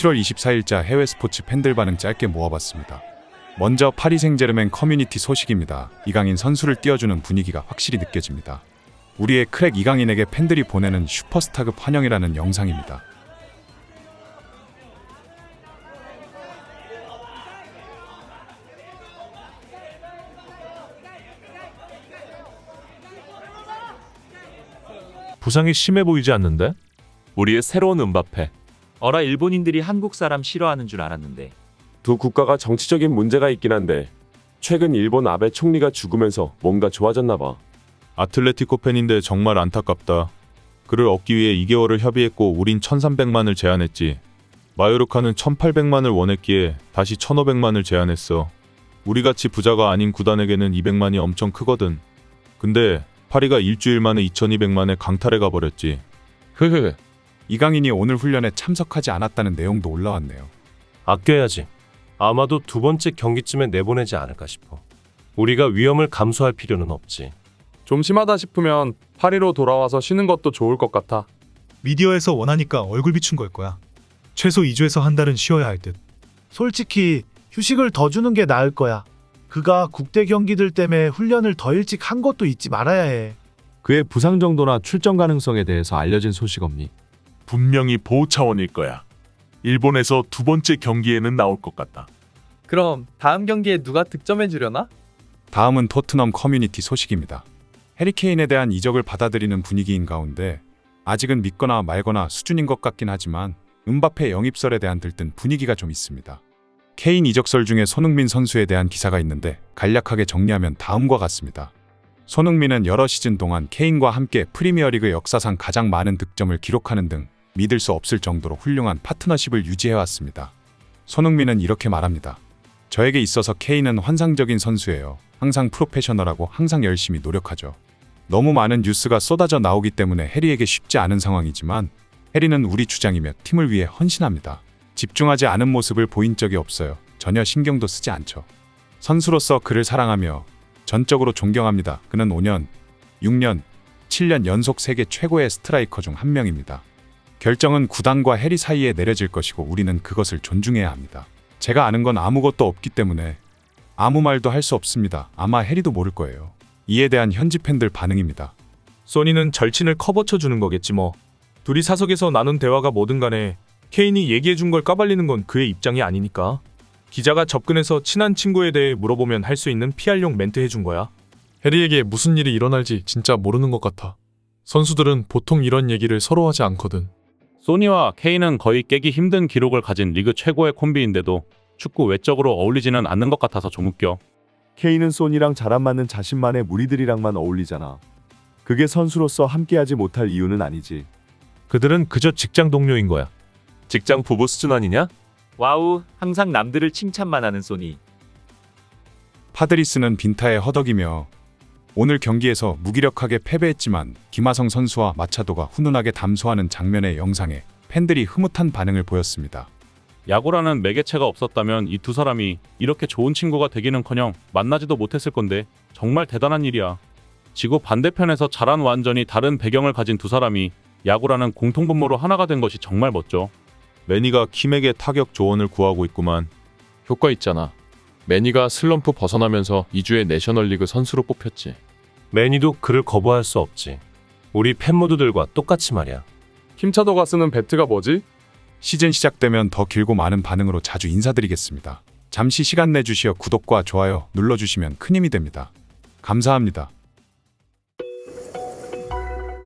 7월 24일자 해외 스포츠 팬들 반응 짧게 모아봤습니다. 먼저 파리 생제르맹 커뮤니티 소식입니다. 이강인 선수를 띄워주는 분위기가 확실히 느껴집니다. 우리의 크랙 이강인에게 팬들이 보내는 슈퍼스타급 환영이라는 영상입니다. 부상이 심해 보이지 않는데? 우리의 새로운 은바페. 어라 일본인들이 한국 사람 싫어하는 줄 알았는데 두 국가가 정치적인 문제가 있긴 한데 최근 일본 아베 총리가 죽으면서 뭔가 좋아졌나 봐. 아틀레티코 팬인데 정말 안타깝다. 그를 얻기 위해 2개월을 협의했고 우린 1300만을 제안했지. 마요르카는 1800만을 원했기에 다시 1500만을 제안했어. 우리같이 부자가 아닌 구단에게는 200만이 엄청 크거든. 근데 파리가 일주일 만에 2200만에 강탈해 가버렸지. 흐흐. 이강인이 오늘 훈련에 참석하지 않았다는 내용도 올라왔네요. 아껴야지. 아마도 두 번째 경기쯤에 내보내지 않을까 싶어. 우리가 위험을 감수할 필요는 없지. 좀 심하다 싶으면 파리로 돌아와서 쉬는 것도 좋을 것 같아. 미디어에서 원하니까 얼굴 비춘 걸 거야. 최소 2주에서 한 달은 쉬어야 할 듯. 솔직히 휴식을 더 주는 게 나을 거야. 그가 국대 경기들 때문에 훈련을 더 일찍 한 것도 잊지 말아야 해. 그의 부상 정도나 출전 가능성에 대해서 알려진 소식 없니? 분명히 보호 차원일 거야. 일본에서 두 번째 경기에는 나올 것 같다. 그럼 다음 경기에 누가 득점해 주려나? 다음은 토트넘 커뮤니티 소식입니다. 해리케인에 대한 이적을 받아들이는 분위기인 가운데 아직은 믿거나 말거나 수준인 것 같긴 하지만 은바페 영입설에 대한 들뜬 분위기가 좀 있습니다. 케인 이적설 중에 손흥민 선수에 대한 기사가 있는데 간략하게 정리하면 다음과 같습니다. 손흥민은 여러 시즌 동안 케인과 함께 프리미어리그 역사상 가장 많은 득점을 기록하는 등 믿을 수 없을 정도로 훌륭한 파트너십을 유지해왔습니다. 손흥민은 이렇게 말합니다. 저에게 있어서 케인은 환상적인 선수예요. 항상 프로페셔널하고 항상 열심히 노력하죠. 너무 많은 뉴스가 쏟아져 나오기 때문에 해리에게 쉽지 않은 상황이지만 해리는 우리 주장이며 팀을 위해 헌신합니다. 집중하지 않은 모습을 보인 적이 없어요. 전혀 신경도 쓰지 않죠. 선수로서 그를 사랑하며 전적으로 존경합니다. 그는 5년, 6년, 7년 연속 세계 최고의 스트라이커 중 한 명입니다. 결정은 구단과 해리 사이에 내려질 것이고 우리는 그것을 존중해야 합니다. 제가 아는 건 아무것도 없기 때문에 아무 말도 할 수 없습니다. 아마 해리도 모를 거예요. 이에 대한 현지 팬들 반응입니다. 소니는 절친을 커버쳐 주는 거겠지 뭐. 둘이 사석에서 나눈 대화가 뭐든 간에 케인이 얘기해 준 걸 까발리는 건 그의 입장이 아니니까. 기자가 접근해서 친한 친구에 대해 물어보면 할 수 있는 PR용 멘트 해준 거야. 해리에게 무슨 일이 일어날지 진짜 모르는 것 같아. 선수들은 보통 이런 얘기를 서로 하지 않거든. 소니와 케인은 거의 깨기 힘든 기록을 가진 리그 최고의 콤비인데도 축구 외적으로 어울리지는 않는 것 같아서 좀 웃겨. 케인은 소니랑 잘 안 맞는 자신만의 무리들이랑만 어울리잖아. 그게 선수로서 함께하지 못할 이유는 아니지. 그들은 그저 직장 동료인 거야. 직장 부부 수준 아니냐? 와우 항상 남들을 칭찬만 하는 소니 파드리스는 빈타에 허덕이며 오늘 경기에서 무기력하게 패배했지만 김하성 선수와 마차도가 훈훈하게 담소하는 장면의 영상에 팬들이 흐뭇한 반응을 보였습니다. 야구라는 매개체가 없었다면 이 두 사람이 이렇게 좋은 친구가 되기는커녕 만나지도 못했을 건데 정말 대단한 일이야. 지구 반대편에서 자란 완전히 다른 배경을 가진 두 사람이 야구라는 공통분모로 하나가 된 것이 정말 멋져. 매니가 킴에게 타격 조언을 구하고 있구만. 효과 있잖아. 매니가 슬럼프 벗어나면서 2주의 내셔널리그 선수로 뽑혔지. 매니도 그를 거부할 수 없지. 우리 팬 모두들과 똑같이 말이야. 힘차도가 쓰는 배트가 뭐지? 시즌 시작되면 더 길고 많은 반응으로 자주 인사드리겠습니다. 잠시 시간 내주시어 구독과 좋아요 눌러주시면 큰 힘이 됩니다. 감사합니다.